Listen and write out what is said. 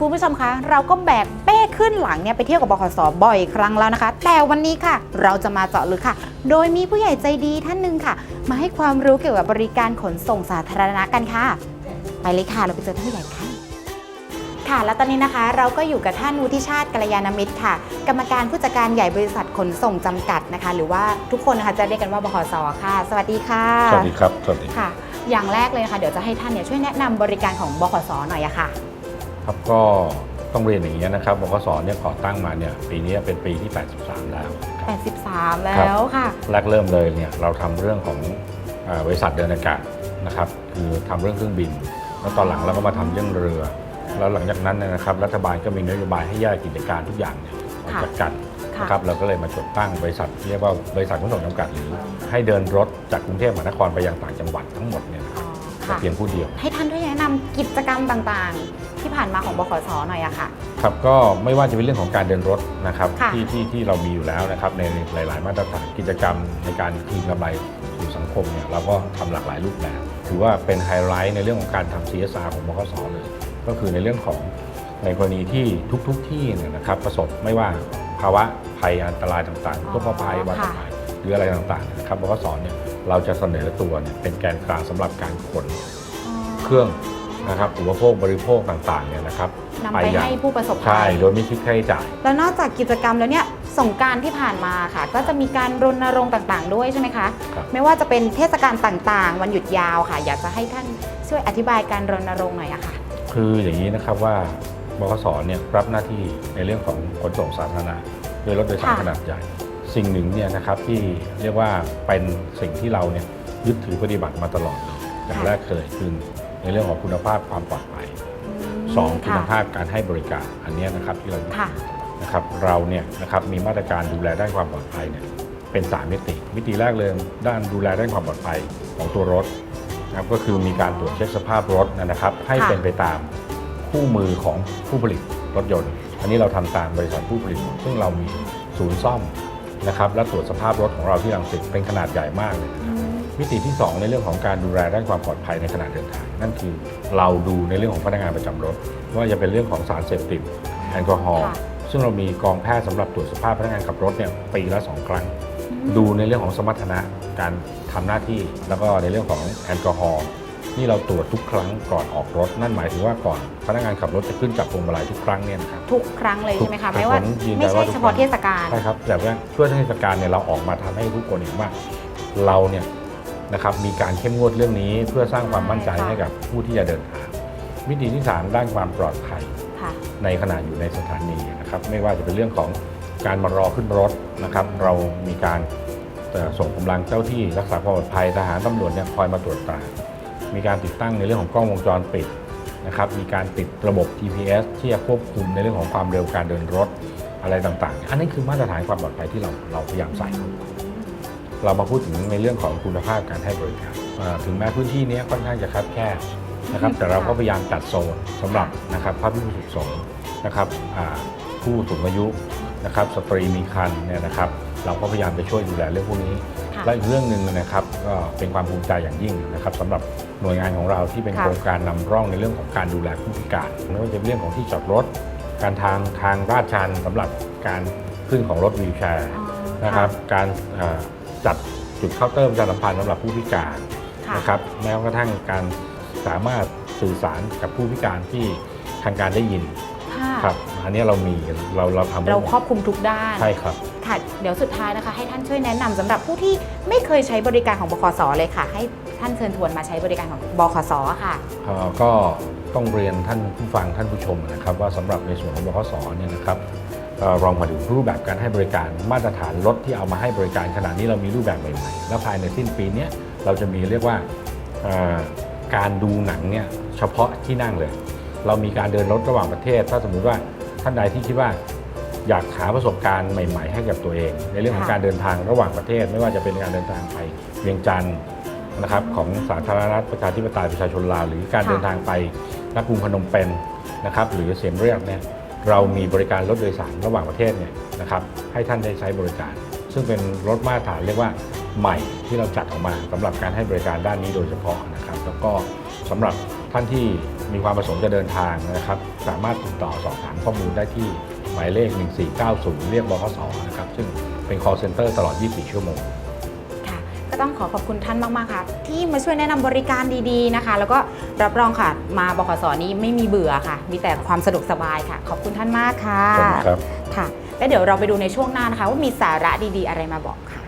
คุณผู้ชมคะ เราก็แบกเป้ขึ้นหลังเนี่ยไปเที่ยวกับบขสบ่อยครั้งแล้วนะคะ แต่วันนี้ค่ะ เราจะมาเจาะลึกค่ะ โดยมีผู้ใหญ่ใจดีท่านหนึ่งค่ะ มาให้ความรู้เกี่ยวกับบริการขนส่งสาธารณะกันค่ะ ไปเลยค่ะเราไปเจอท่านผู้ใหญ่ค่ะค่ะแล้วตอนนี้นะคะเราก็อยู่กับท่านวุฒิชาติกัลยาณมิตรค่ะ กรรมการผู้จัดการใหญ่บริษัทขนส่งจำกัดนะคะ หรือว่าทุกคนนะคะจะเรียกกันว่าบขสค่ะ สวัสดีค่ะ สวัสดีครับ สวัสดีค่ะ อย่างแรกเลยนะคะเดี๋ยวจะให้ท่านเนี่ยช่วยแนะนำบริการของบขสหน่อยอะค่ะ ครับก็ต้องเรียนอย่างนี้ยนะครับบกสเนี่ยก่อตั้งมาเนี่ยปีนี้เป็นปีที่ 83 แล้วครับ 83 แล้วค่ะ แรกเริ่มเลยเนี่ยเราทำเรื่องของเออบริษัทเดินอากาศนะครับคือทำเรื่องเครื่องบิน แล้วตอนหลังเราก็มาทำเรื่องเรือ แล้วหลังจากนั้นเนยนะครับรัฐบาลก็มีนโยบายให้แยกกิจการทุกอย่างเนี่ยออกค่ะจากกันค่ะ นะครับเราก็เลยมาจดตั้งบริษัทที่เรียกว่าบริษัทขนส่งจำกัดหรือให้เดินรถจากกรุงเทพมหานครไปยังต่างจังหวัดทั้งหมดเนี่ยนะคอ๋รับอแต่ค่ะ เพียงผู้เดียว ให้ท่านด้วยแนะนำกิจกรรมต่างๆ ที่ผ่านมาของบขสหน่อยอะค่ะ ครับก็ไม่ว่าจะเป็นเรื่องของการเดินรถนะครับค่ะ ที่ที่ที่เรามีอยู่แล้วนะครับในหลาย ๆ มาตรฐานกิจกรรมในการคืนกำไรสู่สังคมเนี่ยเราก็ทำหลากหลายรูปแบบ ถือว่าเป็นไฮไลท์ในเรื่องของการทำ CSR ของบกสเลย ก็คือในเรื่องของในกรณีที่ทุกๆที่เนี่ยนะครับประสบไม่ว่าภาวะภัยอันตรายต่างๆอ๋อทุกภัยวัตค่ะภัยหรืออะไรต่างๆนะครับบกสเนี่ยเราจะเสนอตัวเนี่ยเป็นแกนกลางสำหรับการขน เครื่อง นะครับอุปโภคบริโภคต่างๆเนี่ยนะครับนำไปยังให้ผู้ประสบภัใช่ย โดยไม่คิดค่าใช้จ่าย แล้วนอกจากกิจกรรมแล้วเนี่ยสงกรารที่ผ่านมาค่ะ ก็จะมีการรณรงค์ต่างๆ ด้วยใช่ไหมคะ ครับ ไม่ว่าจะเป็นเทศกาลต่างๆ วันหยุดยาวค่ะ อยากจะให้ท่านช่วยอธิบายการรณรงค์หน่อยอะค่ะ คืออย่างนี้นะครับว่าบขสเนี่ยรับหน้าที่ในเรื่องของขนส่งสาธารณะโดยรถโดยสารค่ะ ขนาดใหญ่ สิ่งหนึ่งเนี่ยนะครับที่เรียกว่าเป็นสิ่งที่เราเนี่ยยึดถือปฏิบัติมาตลอดเลยอย่างแรกเลยคือ ในเรื่องของคุณภาพความปลอดภัยสองคุณภาพการให้บริการอันเนี้ยนะครับที่เรายึดค่ะนะครับเราเนี่ยนะครับมีมาตรการดูแลด้านความปลอดภัยเนี่ยเป็นสามมิติ มิติแรกเลยด้านดูแลด้านความปลอดภัยของตัวรถนะครับก็คือมีการตรวจเช็คสภาพรถนะครับ ให้ค่ะเป็นไปตามคู่มือของผู้ผลิตรถยนต์ อันนี้เราทำตามบริษัทผู้ผลิต ซึ่งเรามีศูนย์ซ่อมนะครับและตรวจสภาพรถของเราที่รังสิตเป็นขนาดใหญ่มากเลยนะครับ มิติที่ 2 ในเรื่องของการดูแลด้านความปลอดภัยในขณะเดินทาง นั่นคือเราดูในเรื่องของพนักงานประจำรถไม่ว่าจะเป็นเรื่องของสารเสพติดแอลกอฮอล์ค่ะซึ่งเรามีกองแพทย์สำหรับตรวจสภาพพนักงานขับรถเนี่ยปีละสองครั้ง ดูในเรื่องของสมรรถนะการทำหน้าที่แล้วก็ในเรื่องของแอลกอฮอล์นี่เราตรวจทุกครั้งก่อนออกรถ นั่นหมายถึงว่าก่อนพนักงานขับรถจะขึ้นจากพวงมาลัยทุกครั้งเนี่ยนะครับทุกครั้งเลยใช่ไหมคะทุกไม่ว่าผมยืนยันไม่ใช่ว่าทุกเฉพาะครั้งเทศกาลใช่ครับแต่ว่าช่วยเทศกาลเนี่ยเราออกมาทำให้ทุกคนเห็นว่าเราเนี่ย นะครับมีการเข้มงวดเรื่องนี้เพื่อสร้างความมั่นใจใช่ค่ะให้กับผู้ที่จะเดินทางมิติที่ 3 ด้านความปลอดภัยค่ะ ในขณะอยู่ในสถานีนะครับไม่ว่าจะเป็นเรื่องของการมารอขึ้นรถนะครับ เรามีการเอ่อส่งกำลังเจ้าที่รักษาความปลอดภัยทหารตำรวจเนี่ยคอยมาตรวจตรามีการติดตั้งในเรื่องของกล้องวงจรปิดนะครับมีการติดระบบ GPS ที่จะควบคุมในเรื่องของความเร็วการเดินรถอะไรต่างๆ อันนี้คือมาตรฐานความปลอดภัยที่เราเราพยายามใส่เข้าไป เรามาพูดถึงในเรื่องของคุณภาพการให้บริการอ่าถึงแม้พื้นที่เนี้ยค่อนข้างจะคับแคบนะครับแต่เราก็พยายามจัดโซนสำหรับนะครับพระพิสุสุขสงฆ์นะครับอ่าผู้สูงอายุนะครับสตรีมีครรภ์เนี่ยนะครับ เราก็พยายามไปช่วยดูแลเรื่องพวกนี้ค่ะและอีกเรื่องหนึ่งนะครับก็เป็นความภูมิใจอย่างยิ่งนะครับสำหรับหน่วยงานของเราที่เป็นค่ะโครงการนำร่องในเรื่องของการดูแลผู้พิการไม่ว่าจะเป็นเรื่องของที่จอดรถ การทางทางลาดชันสำหรับการขึ้นของรถวีลแชร์อ๋อนะครับ การเอ่อ จัดจุดเคาน์เตอร์ประชาสัมพันธ์สำหรับผู้พิการค่ะนะครับแม้กระทั่งการสามารถสื่อสารกับผู้พิการที่ทางการได้ยินค่ะครับอันนี้เรามีเราเราทำได้เราหมดครอบคลุมทุกด้านใช่ครับค่ะเดี๋ยวสุดท้ายนะคะ ให้ท่านช่วยแนะนำสำหรับผู้ที่ไม่เคยใช้บริการของบขสเลยค่ะ ให้ท่านเชิญชวนมาใช้บริการของบขสค่ะเอ่อก็ต้องเรียนท่านผู้ฟังท่านผู้ชมนะครับ ว่าสำหรับในส่วนของบขสเนี่ยนะครับ เอ่อเรามาดูรูปแบบการให้บริการมาตรฐานรถที่เอามาให้บริการขณะนี้เรามีรูปแบบใหม่ๆ แล้วภายในสิ้นปีนี้เราจะมีเรียกว่าการดูหนังเนี่ยเฉพาะที่นั่งเลย เรามีการเดินรถระหว่างประเทศ ถ้าสมมุติว่าท่านใดที่คิดว่าอยากหาประสบการณ์ใหม่ ๆ ให้กับตัวเอง ในเรื่องของการเดินทางระหว่างประเทศ ไม่ว่าจะเป็นการเดินทางไปเวียงจันทร์นะครับของสาธารณรัฐประชาธิปไตยประชาชนลาวหรือการเดินทางไปนักกรุงพนมเปญนะครับหรือเสียมเรียบเนี่ย เรามีบริการรถโดยสารระหว่างประเทศเนี่ยนะครับให้ท่านได้ใช้บริการ ซึ่งเป็นรถมาตรฐานเรียกว่าใหม่ที่เราจัดออกมาสำหรับการให้บริการด้านนี้โดยเฉพาะนะครับ แล้วก็สำหรับท่านที่มีความประสงค์จะเดินทางนะครับ สามารถติดต่อสอบถามข้อมูลได้ที่หมายเลข 1490 เรียกบขสนะครับซึ่งเป็น call center ตลอด 24 ชั่วโมง ก็ต้องขอขอบคุณท่านมากๆค่ะ ที่มาช่วยแนะนำบริการดีๆนะคะ แล้วก็รับรองค่ะ มาบขสนี้ไม่มีเบื่อค่ะ มีแต่ความสะดวกสบายค่ะ ขอบคุณท่านมากค่ะขอบคุณครับค่ะ แล้วเดี๋ยวเราไปดูในช่วงหน้านะคะ ว่ามีสาระดีๆ อะไรมาบอกค่ะ